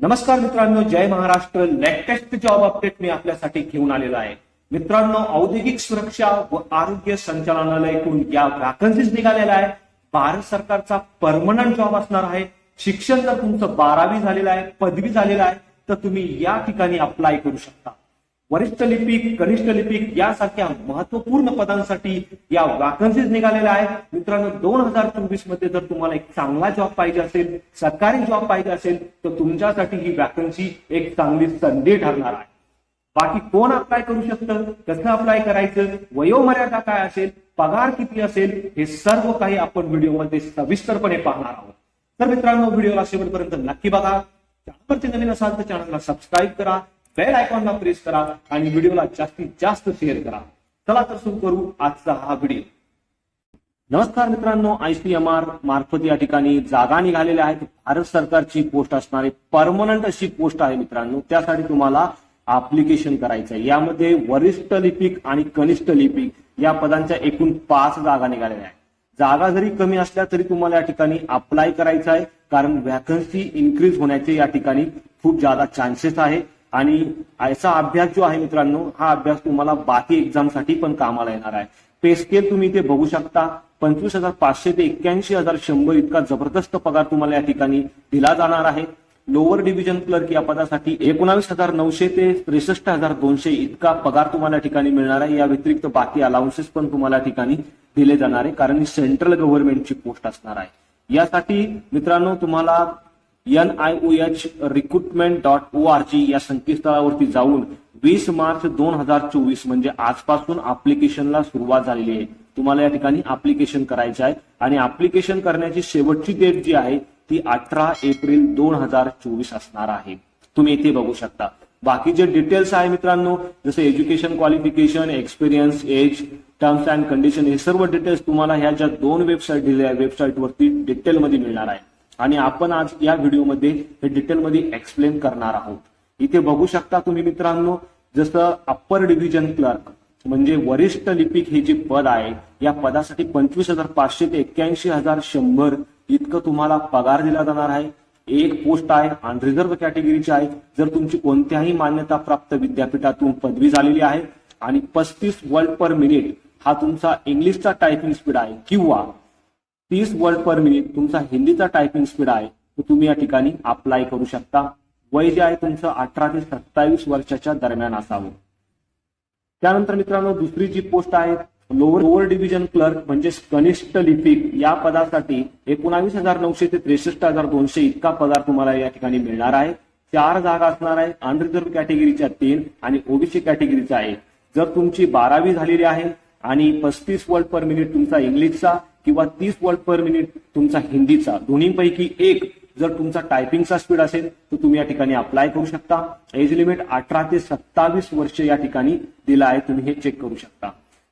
नमस्कार मित्रांनो जय महाराष्ट्र. लेटेस्ट जॉब अपडेट मी आपल्यासाठी घेऊन आलेला आहे. मित्रांनो औद्योगिक सुरक्षा व आरोग्य संचालनालयाकडून या वॅकन्सीज निघालेल्या आहे. भारत सरकारचा परमनंट जॉब असणार आहे. शिक्षण जर तुमचं बारावी झालेलं आहे पदवी झालेलं आहे तर तुम्ही या ठिकाणी अप्लाय करू शकता. वरिष्ठ लिपिक कनिष्ठ लिपिक यासारख्या महत्त्वपूर्ण पदांसाठी या वॅकन्सीज निघालेल्या आहेत. मित्रांनो दोन हजार चोवीसमध्ये जर तुम्हाला एक चांगला जॉब पाहिजे असेल सरकारी जॉब पाहिजे असेल तर तुमच्यासाठी ही वॅकन्सी एक चांगली संधी ठरणार आहे. बाकी कोण अप्लाय करू शकतं कसं अप्लाय करायचं वयोमर्यादा काय असेल पगार किती असेल हे सर्व काही आपण व्हिडिओमध्ये सविस्तरपणे पाहणार आहोत. तर मित्रांनो व्हिडिओला शेवटपर्यंत नक्की बघा. चॅनलवरती नवीन असाल तर चॅनलला सबस्क्राईब करा. बेल आयकॉनला प्रेस करा आणि व्हिडिओला जास्तीत जास्त शेअर करा. चला तर सुरू करू आजचा हा व्हिडिओ. नमस्कार मित्रांनो आयसीएमआर मार्फत या ठिकाणी जागा निघालेल्या आहेत. भारत सरकारची पोस्ट असणारी परमनंट अशी पोस्ट आहे मित्रांनो. त्यासाठी तुम्हाला अप्लिकेशन करायचं आहे. यामध्ये वरिष्ठ लिपिक आणि कनिष्ठ लिपिक या पदांच्या एकूण पाच जागा निघालेल्या आहेत. जागा जरी कमी असल्या तरी तुम्हाला या ठिकाणी अप्लाय करायचं आहे. कारण वॅकन्सी इन्क्रीज होण्याचे या ठिकाणी खूप जादा चान्सेस आहे. आणि याचा अभ्यास जो आहे मित्रांनो हा अभ्यास तुम्हाला बाकी एक्झामसाठी पण कामाला येणार आहे. पे स्केल तुम्ही इथे बघू शकता. पंचवीस हजार पाचशे ते एक्क्याऐंशी हजार शंभर इतका जबरदस्त पगार तुम्हाला या ठिकाणी दिला जाणार आहे. लोअर डिव्हिजन क्लर्क या पदासाठी एकोणावीस हजार नऊशे ते त्रेसष्ट हजार दोनशे इतका पगार तुम्हाला या ठिकाणी मिळणार आहे. या व्यतिरिक्त बाकी अलाउन्सेस पण तुम्हाला या ठिकाणी दिले जाणार आहे कारण ही सेंट्रल गव्हर्नमेंटची पोस्ट असणार आहे. यासाठी मित्रांनो तुम्हाला N I O H recruitment dot O R G या संकेतस्थळावरती जाऊन वीस मार्च दोन हजार चोवीस म्हणजे आजपासून अप्लिकेशनला सुरुवात झालेली आहे. तुम्हाला या ठिकाणी अप्लिकेशन करायचं आहे. आणि अप्लिकेशन करण्याची शेवटची डेट जी आहे ती अठरा एप्रिल दोन हजार चोवीस असणार आहे. तुम्ही इथे बघू शकता. बाकी जे डिटेल्स आहे मित्रांनो जसं education qualification experience age terms and condition हे सर्व डिटेल्स तुम्हाला ह्या ज्या दोन वेबसाईट दिल्या आहे वेबसाईटवरती डिटेलमध्ये मिळणार आहे. आणि आपण आज या व्हिडिओमध्ये हे डिटेलमध्ये एक्सप्लेन करणार आहोत. इथे बघू शकता तुम्ही मित्रांनो जसं अप्पर डिव्हिजन क्लर्क म्हणजे वरिष्ठ लिपिक हे जे पद आहे या पदासाठी पंचवीस हजार पाचशे ते एक्क्याऐंशी हजार शंभर इतकं तुम्हाला पगार दिला जाणार आहे. एक पोस्ट आहे अनरिझर्व्ह कॅटेगरीची आहे. जर तुमची कोणत्याही मान्यता प्राप्त विद्यापीठातून पदवी झालेली आहे आणि पस्तीस वर्ड पर मिनिट हा तुमचा इंग्लिशचा टायपिंग स्पीड आहे किंवा तीस वर्ड पर मिनिट तुमचा हिंदीचा टायपिंग स्पीड आहे. तो तुम्ही या ठिकाणी अप्लाय करू शकता. वय जे आहे तुमचं अठरा ते सत्तावीस वर्षाच्या दरम्यान असावं. त्यानंतर मित्रांनो दुसरी जी पोस्ट आहे लोअर लोअर डिव्हिजन क्लर्क म्हणजे कनिष्ठ लिपिक या पदासाठी एकोणावीस हजार नऊशे ते त्रेसष्ट हजार दोनशे इतका पगार तुम्हाला या ठिकाणी मिळणार आहे. चार जागा असणार आहे अनरिझर्व्ह कॅटेगरीच्या तीन आणि ओबीसी कॅटेगरीच्या एक. जर तुमची बारावी झालेली आहे आणि पस्तीस वर्ड पर मिनिट तुमचा इंग्लिशचा किंवा तीस वर्ड पर मिनिट तुमचा हिंदीचा दोन्हीपैकी एक जर तुमचा टायपिंगचा स्पीड असेल तर तुम्ही या ठिकाणी अप्लाय करू शकता. एज लिमिट अठरा ते सत्तावीस वर्ष या ठिकाणी दिला आहे तुम्ही हे चेक करू शकता.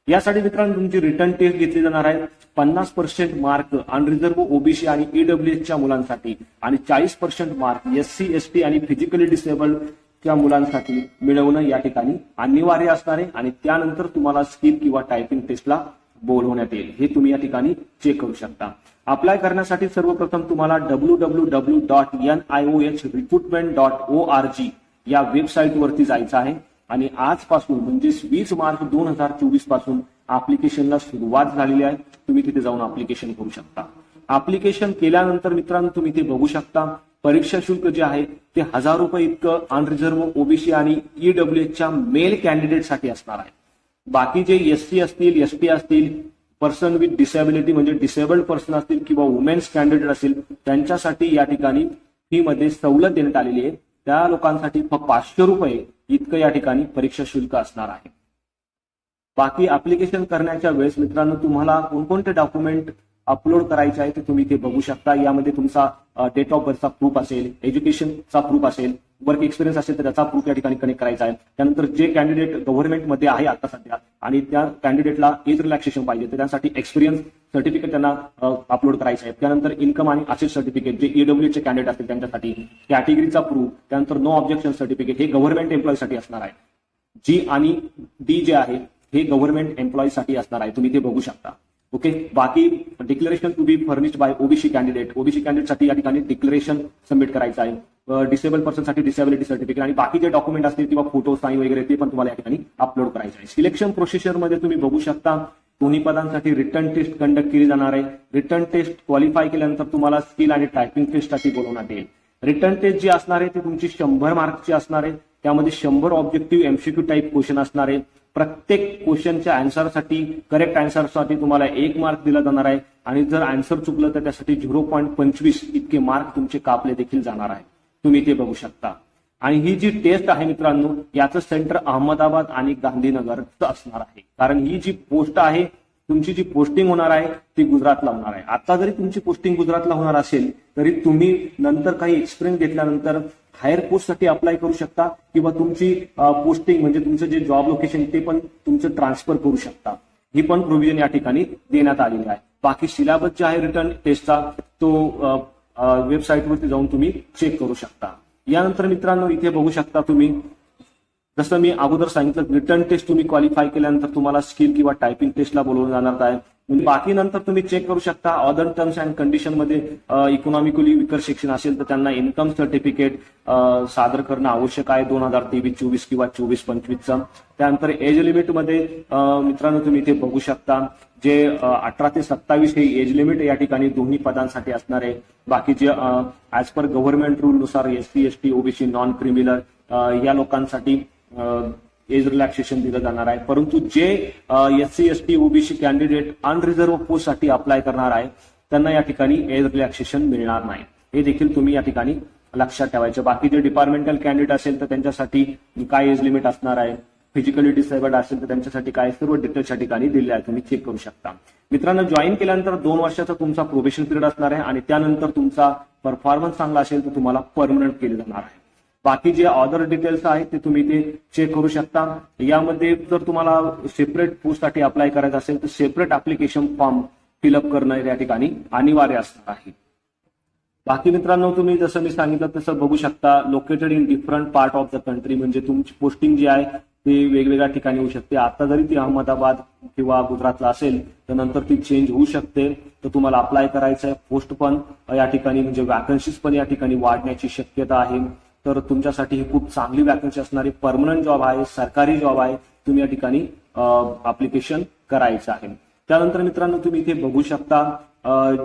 यासाठी मित्रांनो तुमची रिटर्न टेस्ट घेतली जाणार आहे. पन्नास पर्सेंट मार्क अनरिझर्व्ह ओबीसी आणि ईडब्ल्यूएसच्या मुलांसाठी आणि चाळीस percent mark S C S T आणि फिजिकली डिसेबल्ड त्या मुलांसाठी मिळवणं या ठिकाणी अनिवार्य असणार आहे. आणि त्यानंतर तुम्हाला स्किप किंवा टायपिंग टेस्टला बोलवण्यात येईल. हे तुम्ही या ठिकाणी चेक करू शकता. अप्लाय करण्यासाठी सर्वप्रथम तुम्हाला W W W dot N I O H recruitment dot O R G या वेबसाईटवरती जायचं आहे. आणि आजपासून म्हणजे वीस मार्च दोन हजार चोवीसपासून अप्लिकेशनला सुरुवात झालेली आहे. तुम्ही तिथे जाऊन अप्लिकेशन करू शकता. अप्लिकेशन केल्यानंतर मित्रांनो तुम्ही ते बघू शकता. परीक्षा शुल्क जे आहे ते हजार रुपये इतकं अनरिझर्व्ह ओबीसी आणि ईडब्ल्यूएचच्या मेल कॅन्डिडेटसाठी असणार आहे. बाकी जे एस सी असतील एस टी असतील पर्सन विथ डिसेबिलिटी म्हणजे डिसेबल्ड पर्सन असतील किंवा वुमेन्स कॅन्डिडेट असतील त्यांच्यासाठी या ठिकाणी फी मध्ये सवलत देण्यात आलेली आहे. त्या लोकांसाठी फक्त पाचशे रुपये इतकं या ठिकाणी परीक्षा शुल्क असणार आहे. बाकी अप्लिकेशन करण्याच्या वेळेस मित्रांनो तुम्हाला कोणकोणते डॉक्युमेंट अपलोड करायचे आहे ते तुम्ही ते बघू शकता. यामध्ये तुमचा डेट ऑफ बर्थचा प्रूफ असेल एज्युकेशनचा प्रूफ असेल वर्क एक्सपिरियन्स असेल तर त्याचा प्रूफ या ठिकाणी कनेक्ट करायचा आहे. त्यानंतर जे कॅन्डिडेट गव्हर्नमेंटमध्ये आहे आता सध्या आणि त्या कॅन्डिडेटला एज रिलॅक्सेशन पाहिजे तर त्यासाठी एक्सपिरियन्स सर्टिफिकेट त्यांना अपलोड करायचं आहे. त्यानंतर इन्कम आणि असेट सर्टिफिकेट जे ईडब्ल्यू चे कॅन्डिडेट असतील त्यांच्यासाठी कॅटेगरीचा प्रूफ त्यानंतर नो ऑब्जेक्शन सर्टिफिकेट हे गव्हर्नमेंट एम्प्लॉईसाठी असणार आहे. जी आणि डी जे आहे हे गव्हर्नमेंट एम्प्लॉईसाठी असणार आहे. तुम्ही ते बघू शकता. ओके बाकी declaration to be furnished by OBC candidate OBC कॅन्डिडेटसाठी या ठिकाणी डिक्लेरेशन सबमिट करायचं आहे. डिसेबल पर्सनसाठी डिसेबिलिटी सर्टिफिकेट आणि बाकी जे डॉक्युमेंट असतील किंवा फोटो साईन वगैरे ते पण तुम्हाला या ठिकाणी अपलोड करायचं आहे. सिलेक्शन प्रोसिजरमध्ये तुम्ही बघू शकता दोन्ही पदांसाठी रिटर्न टेस्ट कंडक्ट केली जाणार आहे. रिटर्न टेस्ट क्वालिफाय केल्यानंतर तुम्हाला स्किल आणि टायपिंग टेस्टसाठी बोलवण्यात येईल. रिटर्न टेस्ट जी असणार आहे ती तुमची शंभर मार्कची असणार आहे. त्यामध्ये शंभर ऑब्जेक्टिव्ह एमसीक्यू टाईप क्वेश्चन असणार आहे. प्रत्येक क्वेश्चनच्या अँसरसाठी करेक्ट अँसरसाठी तुम्हाला एक मार्क दिला जाणार आहे. आणि जर अँसर चुकलं तर त्यासाठी झिरो पॉईंट पंचवीस इतके मार्क तुमचे कापले देखील जाणार आहे. तुम्ही ते बघू शकता. आणि ही जी टेस्ट आहे मित्रांनो याचं सेंटर अहमदाबाद आणि गांधीनगर असणार आहे. कारण ही जी पोस्ट आहे तुमची जी पोस्टिंग होणार आहे ती गुजरातला होणार आहे. आता जरी तुमची पोस्टिंग गुजरातला होणार असेल तरी तुम्ही नंतर काही एक्सपिरियन्स घेतल्यानंतर हायर पोस्टसाठी अप्लाय करू शकता किंवा तुमची पोस्टिंग म्हणजे तुमचं जे जॉब लोकेशन ते पण तुमचं ट्रान्सफर करू शकता. ही पण प्रोव्हिजन या ठिकाणी देण्यात आलेली आहे. बाकी सिलेबस जे आहे रिटर्न टेस्टचा तो वेबसाईटवरती जाऊन तुम्ही चेक करू शकता. यानंतर मित्रांनो इथे बघू शकता तुम्ही जसं मी अगोदर सांगितलं रिटर्न टेस्ट तुम्ही क्वालिफाय केल्यानंतर तुम्हाला स्किल किंवा टायपिंग टेस्टला बोलवून जाणार आहे. म्हणजे बाकी नंतर तुम्ही चेक करू शकता अदर टर्म्स अँड कंडिशनमध्ये इकॉनॉमिकली विकर सेक्शन असेल तर त्यांना इन्कम सर्टिफिकेट सादर करणं आवश्यक आहे. दोन हजार तेवीस चोवीस किंवा चोवीस पंचवीसचं. त्यानंतर एज लिमिटमध्ये मध्ये मित्रांनो तुम्ही इथे बघू शकता जे अठरा ते सत्तावीस हे एज लिमिट या ठिकाणी दोन्ही पदांसाठी असणार आहे. बाकीचे ऍज पर गव्हर्नमेंट रूल नुसार S C S T OBC non criminal या लोकांसाठी एज रिलॅक्सेशन दिलं जाणार आहे. परंतु जे S C S T OBC candidate unreserved पोस्टसाठी apply करणार आहे त्यांना या ठिकाणी एज रिलॅक्सेशन मिळणार नाही. हे देखील तुम्ही या ठिकाणी लक्षात ठेवायचं. बाकी जे डिपार्टमेंटल कॅन्डिडेट असेल तर त्यांच्यासाठी काय एज लिमिट असणार आहे? फिजिकली डिसेबल्ड असेल तर त्यांच्यासाठी काय? सर्व डिटेल्स या ठिकाणी दिले आहे तुम्ही चेक करू शकता. मित्रांनो जॉईन केल्यानंतर दोन वर्षाचा तुमचा प्रोबेशन पिरियड असणार आहे आणि त्यानंतर तुमचा परफॉर्मन्स चांगला असेल तर तुम्हाला परमनंट केलं जाणार आहे. बाकी जे ऑर्डर डिटेल्स आहेत ते तुम्ही ते चेक करू शकता. यामध्ये जर तुम्हाला सेपरेट पोस्टसाठी अप्लाय करायचं असेल तर सेपरेट अप्लिकेशन फॉर्म फिलअप करणं या ठिकाणी अनिवार्य असणार आहे. बाकी मित्रांनो तुम्ही जसं मी सांगितलं तसं बघू शकता located in different part of the country म्हणजे तुमची पोस्टिंग जी आहे ती वेगवेगळ्या ठिकाणी होऊ शकते. आता जरी ती अहमदाबाद किंवा गुजरातला असेल तर नंतर ती चेंज होऊ शकते. तर तुम्हाला अप्लाय करायचं आहे पोस्ट पण या ठिकाणी म्हणजे वॅकन्सीज पण या ठिकाणी वाढण्याची शक्यता आहे. तर तुमच्यासाठी ही खूप चांगली वॅकन्सी असणारी परमनंट जॉब आहे सरकारी जॉब आहे. तुम्ही या ठिकाणी अप्लिकेशन करायचं आहे. त्यानंतर मित्रांनो तुम्ही इथे बघू शकता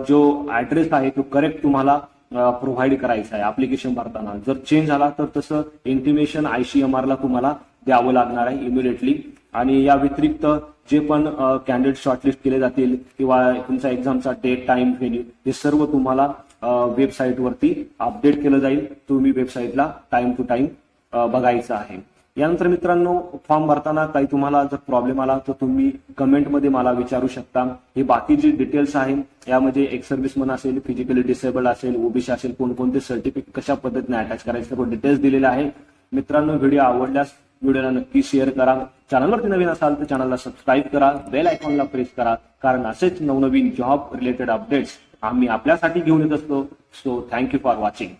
जो ऍड्रेस आहे तो करेक्ट तुम्हाला प्रोव्हाइड करायचा आहे अप्लिकेशन भरताना. जर चेंज झाला तर तसं इंटिमेशन आयसीएमआर ला तुम्हाला द्यावं लागणार आहे इमिडिएटली आणि या व्यतिरिक्त जे पण कॅन्डिडेट शॉर्टलिस्ट केले जातील किंवा तुमचा एक्झामचा डेट टाइम व्हेन्यू हे सर्व तुम्हाला वेबसाईटवरती अपडेट केलं जाईल. तुम्ही वेबसाईटला टाइम टू टाइम बघायचं आहे. यानंतर मित्रांनो फॉर्म भरताना काही तुम्हाला जर प्रॉब्लेम आला तर तुम्ही कमेंटमध्ये मला विचारू शकता. हे बाकी डिटेल्स आहे यामध्ये एक सर्व्हिसमन असेल फिजिकली डिसेबल असेल ओबीसी असेल कोणकोणते सर्टिफिकेट कशा पद्धतीने अटॅच करायचे सर्व डिटेल्स दिलेले आहे. मित्रांनो व्हिडिओ आवडल्यास व्हिडिओला नक्की शेअर करा. चॅनलवरती नवीन असाल तर चॅनलला सबस्क्राईब करा. बेल आयकॉनला प्रेस करा. कारण असेच नवनवीन जॉब रिलेटेड अपडेट्स आम्ही आपल्यासाठी घेऊन येत असतो. So thank you for watching